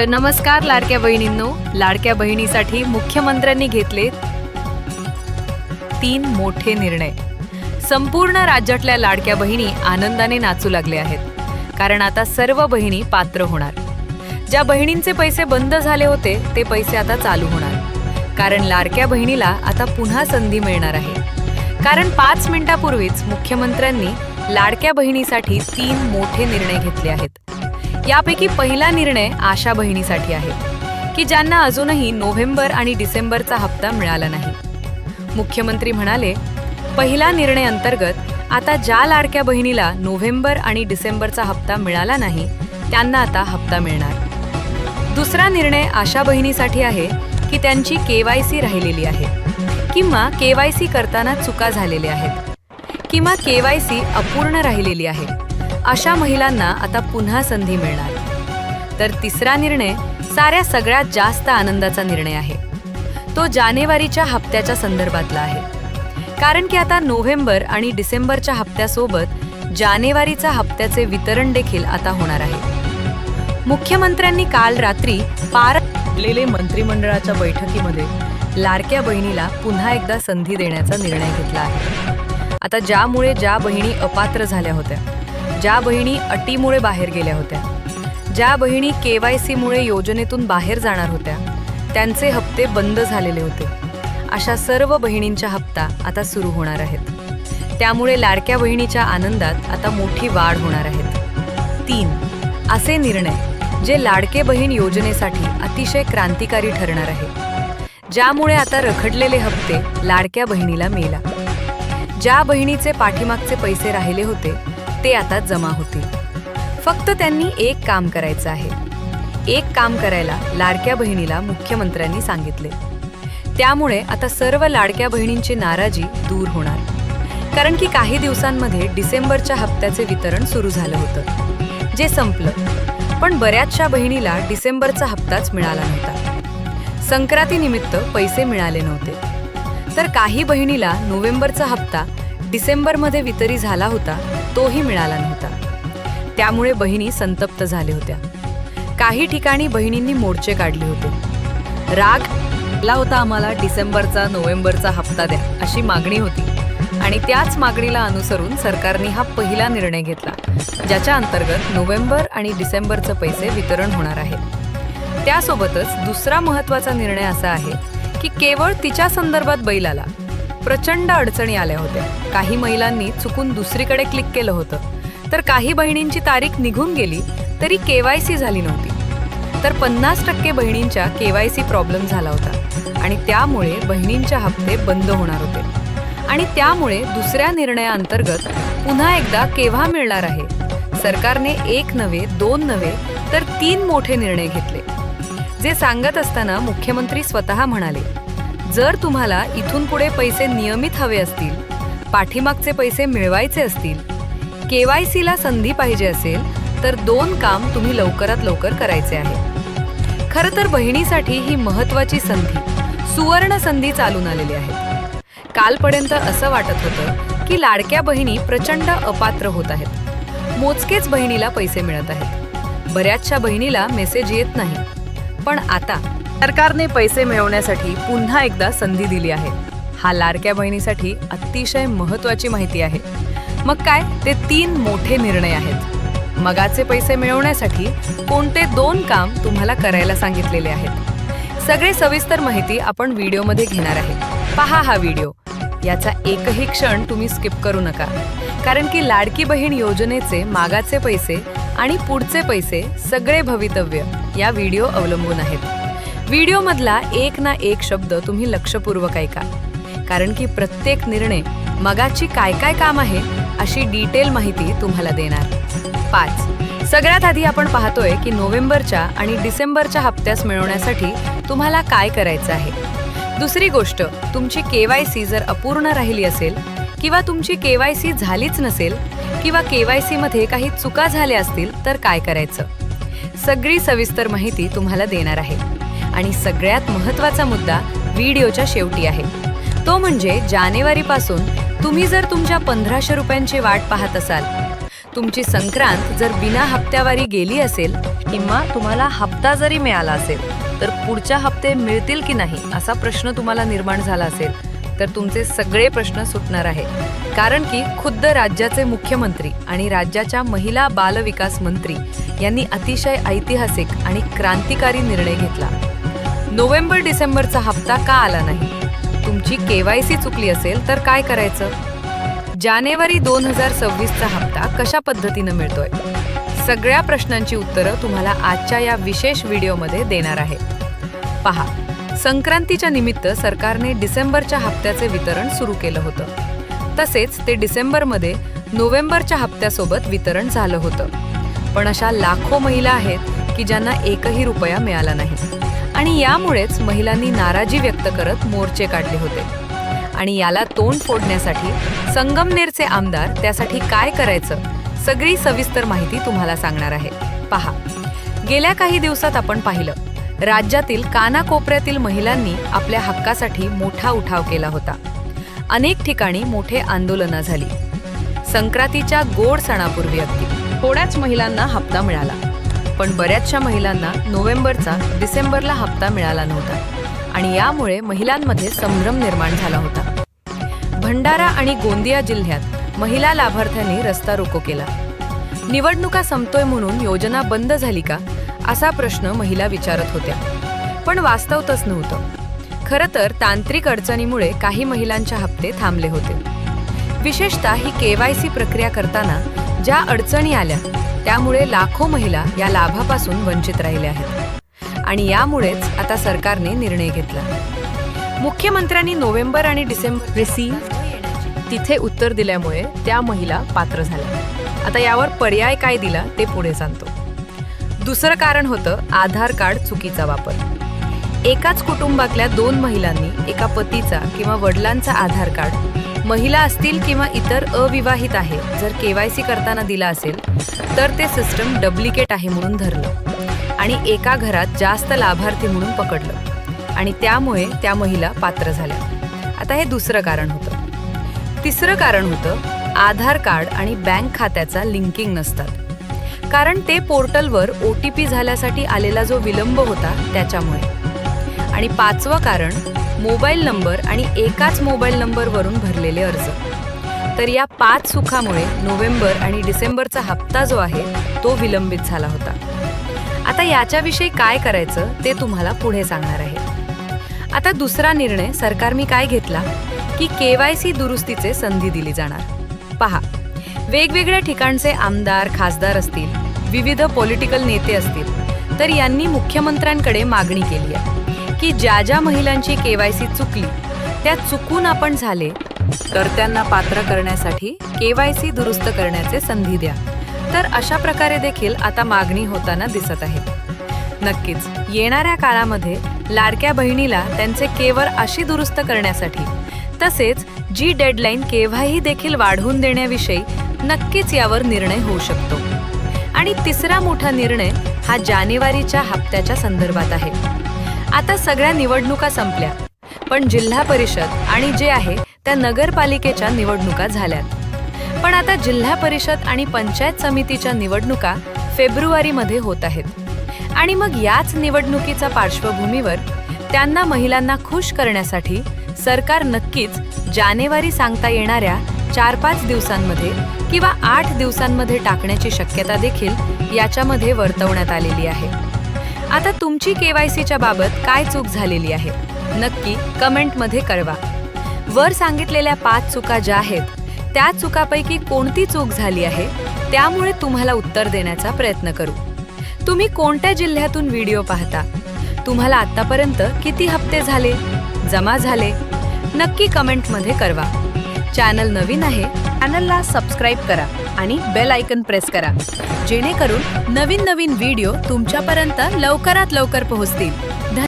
तर नमस्कार लाडक्या बहिणींनो. लाडक्या बहिणीसाठी मुख्यमंत्र्यांनी घेतले तीन मोठे निर्णय. संपूर्ण राज्यातल्या लाडक्या बहिणी आनंदाने नाचू लागले आहेत. कारण आता सर्व बहिणी पात्र होणार. ज्या बहिणींचे पैसे बंद झाले होते ते पैसे आता चालू होणार. कारण लाडक्या बहिणीला आता पुन्हा संधी मिळणार आहे. कारण पाच मिनिटापूर्वीच मुख्यमंत्र्यांनी लाडक्या बहिणीसाठी तीन मोठे निर्णय घेतले आहेत. यापैकी पहिला निर्णय आशा बहिणीसाठी आहे की ज्यांना अजूनही नोव्हेंबर आणि डिसेंबरचा हप्ता मिळाला नाही. मुख्यमंत्री म्हणाले पहिला निर्णय अंतर्गत आता ज्या लाडक्या बहिणीला नोव्हेंबर आणि डिसेंबरचा हप्ता मिळाला नाही त्यांना आता हप्ता मिळणार. दुसरा निर्णय आशा बहिणीसाठी आहे की त्यांची केवायसी राहिलेली आहे किंवा केवायसी करताना चुका झालेल्या आहेत किंवा केवायसी अपूर्ण राहिलेली आहे. अशा महिलांना आता पुन्हा संधी मिळणार. तर तिसरा निर्णय साऱ्या सगळ्यात जास्त आनंदाचा निर्णय आहे. तो जानेवारीच्या हप्त्याच्या संदर्भातला आहे. कारण की आता नोव्हेंबर आणि डिसेंबरच्या हप्त्यासोबत जानेवारीचा हप्त्याचे वितरण देखील आता होणार आहे. मुख्यमंत्र्यांनी काल रात्री पार लेले मंत्रिमंडळाच्या बैठकीमध्ये लाडक्या बहिणीला पुन्हा एकदा संधी देण्याचा निर्णय घेतला आहे. आता ज्यामुळे ज्या बहिणी अपात्र झाल्या होत्या ज्या बहिणी अटीमुळे बाहेर गेल्या होत्या ज्या बहिणी के वाय सीमुळे योजनेतून बाहेर जाणार होत्या त्यांचे हप्ते बंद झालेले होते. अशा सर्व बहिणींच्या हप्ता आता सुरू होणार आहेत. त्यामुळे लाडक्या बहिणीच्या आनंदात आता मोठी वाढ होणार आहेत तीन असे निर्णय जे लाडके बहीण योजनेसाठी अतिशय क्रांतिकारी ठरणार आहे. ज्यामुळे आता रखडलेले हप्ते लाडक्या बहिणीला मिळला. ज्या बहिणीचे पाठीमागचे पैसे राहिले होते ते आता जमा होतील. फक्त त्यांनी एक काम करायचं आहे. एक काम करायला लाडक्या बहिणीला मुख्यमंत्र्यांनी सांगितले. त्यामुळे आता सर्व लाडक्या बहिणींची नाराजी दूर होणार. कारण की काही दिवसांमध्ये डिसेंबरच्या हप्त्याचे वितरण सुरू झालं होतं. जे संपलं. पण बऱ्याचशा बहिणीला डिसेंबरचा हप्ताच मिळाला नव्हता. संक्रांतीनिमित्त पैसे मिळाले नव्हते. तर काही बहिणीला नोव्हेंबरचा हप्ता डिसेंबरमध्ये वितरी झाला होता तोही मिळाला नव्हता. त्यामुळे बहिणी संतप्त झाल्या होत्या. काही ठिकाणी बहिणींनी मोर्चे काढले होते. राग ला होता आम्हाला डिसेंबरचा नोव्हेंबरचा हप्ता द्या अशी मागणी होती. आणि त्याच मागणीला अनुसरून सरकारने हा पहिला निर्णय घेतला ज्याच्या अंतर्गत नोव्हेंबर आणि डिसेंबरचे पैसे वितरण होणार आहे. त्यासोबतच दुसरा महत्त्वाचा निर्णय असा आहे की केवळ तिच्या संदर्भात बैल आला प्रचंड अडचणी आल्या होत्या. काही महिलांनी चुकून दुसरीकडे क्लिक केलं होतं. तर काही बहिणींची तारीख निघून गेली तरी केवायसी झाली नव्हती. तर पन्नास टक्के बहिणींच्या केवायसी प्रॉब्लेम झाला होता. आणि त्यामुळे बहिणींच्या हप्ते बंद होणार होते. आणि त्यामुळे दुसऱ्या निर्णयाअंतर्गत पुन्हा एकदा केव्हा मिळणार आहे? सरकारने एक नव्हे दोन नव्हे तर तीन मोठे निर्णय घेतले. जे सांगत असताना मुख्यमंत्री स्वतः म्हणाले जर तुम्हाला इथून पुढे पैसे नियमित हवे असतील पाठीमागचे पैसे मिळवायचे असतील के वाय सीला संधी पाहिजे असेल तर दोन काम तुम्ही लवकरात लवकर करायचे आहे. खरं तर बहिणीसाठी ही महत्वाची संधी सुवर्ण संधी चालून आलेली आहे. कालपर्यंत असं वाटत होतं की लाडक्या बहिणी प्रचंड अपात्र होत आहेत. मोजकेच बहिणीला पैसे मिळत आहेत. बऱ्याचशा बहिणीला मेसेज येत नाही. पण आता सरकारने पैसे मिळवण्यासाठी पुन्हा एकदा संधी दिली आहे. हा लाडक्या बहिणीसाठी अतिशय महत्वाची माहिती आहे. मग काय? ते तीन मोठे निर्णय आहेत. मगाचे पैसे मिळवण्यासाठी कोणते दोन काम तुम्हाला करायला सांगितलेले आहेत? सगळे सविस्तर माहिती आपण व्हिडिओमध्ये घेणार आहे. पहा हा व्हिडिओ. याचा एकही क्षण तुम्ही स्किप करू नका. कारण की लाडकी बहीण योजनेचे मागाचे पैसे आणि पुढचे पैसे सगळे भवितव्य या व्हिडिओ अवलंबून आहेत. व्हिडिओमधला एक ना एक शब्द तुम्ही लक्षपूर्वक ऐका. कारण की प्रत्येक निर्णय मगाची काय काय काम आहे अशी डिटेल माहिती तुम्हाला देणार. पाच. सगळ्यात आधी आपण पाहतोय की नोव्हेंबरच्या आणि डिसेंबरच्या हप्त्यास मिळवण्यासाठी तुम्हाला काय करायचं आहे? दुसरी गोष्ट तुमची के वाय सी जर अपूर्ण राहिली असेल किंवा तुमची के वाय सी झालीच नसेल किंवा के वायमध्ये काही चुका झाल्या असतील तर काय करायचं? सगळी सविस्तर माहिती तुम्हाला देणार आहे. आणि सगळ्यात महत्त्वाचा मुद्दा व्हिडिओच्या शेवटी आहे. तो म्हणजे जानेवारीपासून तुम्ही जर तुमच्या पंधराशे रुपयांची वाट पाहत असाल तुमची संक्रांत जर बिना हप्त्यावारी गेली असेल किंवा तुम्हाला हप्ता जरी मिळाला असेल तर पुढच्या हप्ते मिळतील की नाही असा प्रश्न तुम्हाला निर्माण झाला असेल तर तुमचे सगळे प्रश्न सुटणार आहे. कारण की खुद्द राज्याचे मुख्यमंत्री आणि राज्याच्या महिला बालविकास मंत्री यांनी अतिशय ऐतिहासिक आणि क्रांतिकारी निर्णय घेतला. नोव्हेंबर डिसेंबरचा हप्ता का आला नाही? तुमची केवायसी चुकली असेल तर काय करायचं? जानेवारी दोन हजार सव्वीसचा हप्ता कशा पद्धतीनं मिळतोय? सगळ्या प्रश्नांची उत्तरं तुम्हाला आजच्या या विशेष व्हिडिओमध्ये देणार आहे. पहा संक्रांतीच्या निमित्त सरकारने डिसेंबरच्या हप्त्याचे वितरण सुरू केलं होतं. तसेच ते डिसेंबरमध्ये नोव्हेंबरच्या हप्त्यासोबत वितरण झालं होतं. पण अशा लाखो महिला आहेत की ज्यांना एकही रुपया मिळाला नाही. आणि यामुळेच महिलांनी नाराजी व्यक्त करत मोर्चे काढले होते. आणि याला तोंड फोडण्यासाठी संगमनेरचे आमदार त्यासाठी काय करायचं सगळी सविस्तर माहिती तुम्हाला सांगणार आहे. पहा गेल्या काही दिवसात आपण पाहिलं राज्यातील कानाकोपऱ्यातील महिलांनी आपल्या हक्कासाठी मोठा उठाव केला होता. अनेक ठिकाणी मोठे आंदोलनं झाली. संक्रांतीच्या गोड सणापूर्वी अगदी. थोड्याच महिलांना हप्ता मिळाला. पण बऱ्याचशा महिलांना नोव्हेंबरचा डिसेंबरला हप्ता मिळाला नव्हता. आणि यामुळे महिलांमध्ये संभ्रम निर्माण झाला होता. भंडारा आणि गोंदिया जिल्ह्यात महिला लाभार्थ्यांनी रस्ता रोको केला. निवडणुका संपतोय म्हणून योजना बंद झाली का? असा प्रश्न महिला विचारत होत्या. पण वास्तव तस नव्हतं. खरं तर तांत्रिक अडचणीमुळे काही महिलांच्या हप्ते थांबले होते. विशेषतः ही केवायसी प्रक्रिया करताना ज्या अडचणी आल्या त्यामुळे लाखो महिला या लाभापासून वंचित राहिल्या आहेत. आणि यामुळेच आता सरकारने निर्णय घेतला. मुख्यमंत्र्यांनी नोव्हेंबर आणि डिसेंबर रिसीव्ह तिथे उत्तर दिल्यामुळे त्या महिला पात्र झाल्या. आता यावर पर्याय काय दिला ते पुढे सांगतो. दुसरं कारण होतं आधार कार्ड चुकीचा वापर. एकाच कुटुंबातल्या दोन महिलांनी एका पतीचा किंवा वडिलांचा आधार कार्ड महिला असतील किंवा इतर अविवाहित आहे जर केवायसी करताना दिला असेल तर ते सिस्टम डब्लिकेट आहे म्हणून धरलं. आणि एका घरात जास्त लाभार्थी म्हणून पकडलं. आणि त्यामुळे त्या महिला पात्र झाल्या. आता हे दुसरं कारण होतं. तिसरं कारण होतं आधार कार्ड आणि बँक खात्याचा लिंकिंग नसतात. कारण ते पोर्टलवर ओ टी पी झाल्यासाठी आलेला जो विलंब होता त्याच्यामुळे. आणि पाचवं कारण मोबाईल नंबर आणि एकाच मोबाईल नंबरवरून भरलेले अर्ज. तर या पाच सुखामुळे नोव्हेंबर आणि डिसेंबरचा हप्ता जो आहे तो विलंबित झाला होता. आता याच्याविषयी काय करायचं ते तुम्हाला पुढे सांगणार आहे. आता दुसरा निर्णय सरकारने काय घेतला? की के वाय सी दुरुस्तीचे संधी दिली जाणार. पहा वेगवेगळ्या ठिकाणचे आमदार खासदार असतील विविध पॉलिटिकल नेते असतील तर यांनी मुख्यमंत्र्यांकडे मागणी केली आहे. की ज्या ज्या महिलांची केवायसी चुकली त्या चुकून आपण झाले तर त्यांना पात्र करण्यासाठी केवायसी दुरुस्त करण्याचे संधी द्या. तर अशा प्रकारे देखील आता मागणी होताना दिसत आहे. नक्कीच येणाऱ्या काळामध्ये लाडक्या बहिणीला त्यांचे केवळ अशी दुरुस्त करण्यासाठी तसेच जी डेडलाईन केव्हाही देखील वाढवून देण्याविषयी नक्कीच यावर निर्णय होऊ शकतो. आणि तिसरा मोठा निर्णय हा जानेवारीच्या हप्त्याच्या संदर्भात आहे. आता सगळ्या निवडणुका संपल्या. पण जिल्हा परिषद आणि जे आहे त्या नगरपालिकेच्या निवडणुका झाल्यात. पण आता जिल्हा परिषद आणि पंचायत समितीच्या निवडणुका फेब्रुवारीमध्ये होत आहेत. आणि मग याच निवडणुकीच्या पार्श्वभूमीवर त्यांना महिलांना खुश करण्यासाठी सरकार नक्कीच जानेवारी सांगता येणाऱ्या चार पाच दिवसांमध्ये किंवा आठ दिवसांमध्ये टाकण्याची शक्यता देखील याच्यामध्ये वर्तवण्यात आलेली आहे. आता तुमची केवायसीच्या बाबत काय चूक झालेली आहे? नक्की कमेंटमध्ये कळवा. वर सांगितलेल्या पाच चुका ज्या आहेत त्या चुकापैकी कोणती चूक झाली आहे त्यामुळे तुम्हाला उत्तर देण्याचा प्रयत्न करू. तुम्ही कोणत्या जिल्ह्यातून व्हिडिओ पाहता? तुम्हाला आतापर्यंत किती हप्ते झाले? जमा झाले? नक्की कमेंटमध्ये कळवा. चॅनल नवीन आहे चॅनलला सबस्क्राईब करा आणि बेल आयकन प्रेस करा. जेणेकरून नवीन नवीन व्हिडिओ तुमच्यापर्यंत लवकरात लवकर पोहोचतील.